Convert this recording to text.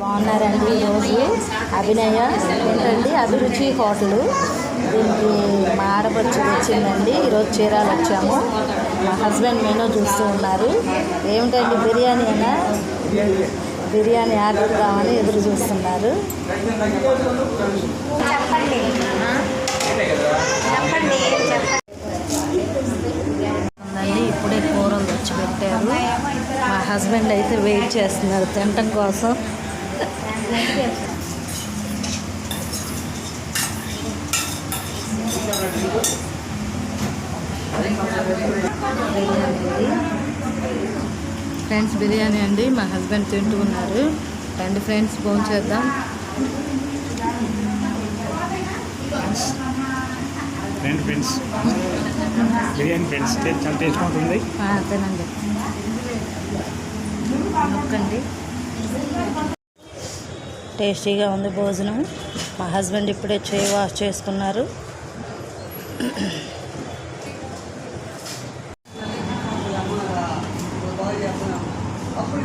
బాగున్నారండి ఈరోజు అభినయ ఏంటండి? అభిరుచి హోటల్. దీనికి మా ఆడపడుచు వచ్చిందండి ఈరోజు చీరాలు వచ్చాము. మా హస్బెండ్ మెనూ చూస్తూ ఉన్నారు. ఏమిటండి బిర్యానీ అయినా? బిర్యానీ ఆర్డర్ కావాలని ఎదురు చూస్తున్నారు. చెప్పండి. చెప్పండి ఇప్పుడే కూరలు తెచ్చి పెట్టారు మా హస్బెండ్ అయితే వెయిట్ చేస్తున్నారు తినటం కోసం. ఫ్రెండ్స్ బిర్యానీ అండి. మా హస్బెండ్ తింటూ ఉన్నారు రండి ఫ్రెండ్స్ ఫోన్ చేద్దాం. ఫ్రెండ్ ఫ్రెండ్స్ బిర్యానీ ఫ్రెండ్స్ చాలా టేస్ట్ ఉంటుంది తినండి. నొక్కండి. టేస్టీగా ఉంది భోజనం. మా హస్బెండ్ ఇప్పుడే చేయి వాష్ చేసుకున్నారు. అప్పుడు